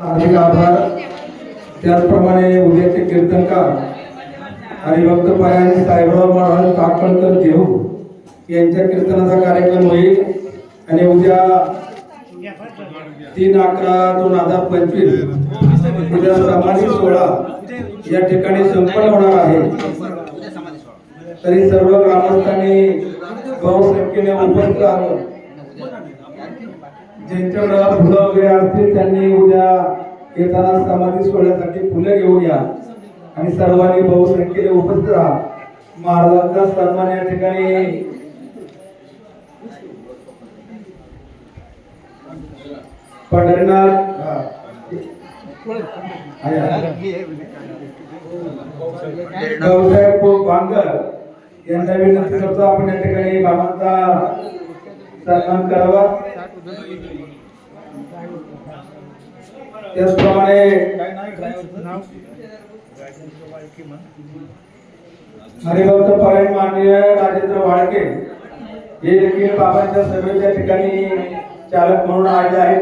हार्दिक आभार. त्याचप्रमाणे उद्याचे कीर्तनकार आणि भक्तपायाने साहेबराव महाराज काकणकर देहू यांच्या कीर्तनाचा कार्यक्रम होईल. आणि उद्या तीन अकरा दोन हजार पंचवीस उद्या सामाजिक सोहळा या ठिकाणी संपन्न होणार आहे. तरी सर्व ग्रामस्थांनी बहुसंख्येने उपस्थित राहावं. ज्यांच्याकडं फुलं वगैरे असतील त्यांनी उद्या येताना समाधी सोहळ्यासाठी फुलं घेऊन या. आणि सर्वांनी बहुसंख्येने उपस्थित राहा. महाराजांचा सन्मान या ठिकाणी. पंढरीनाथ. भाऊसाहेब बांगर यांचा विनंती करतो आपण या ठिकाणी बाबांचा सन्मान करावा. त्याचप्रमाणे हरिभक्त परायण माननीय राजेंद्र वाळके हे देखील बाबांच्या सभेच्या ठिकाणी चालक म्हणून आले आहेत.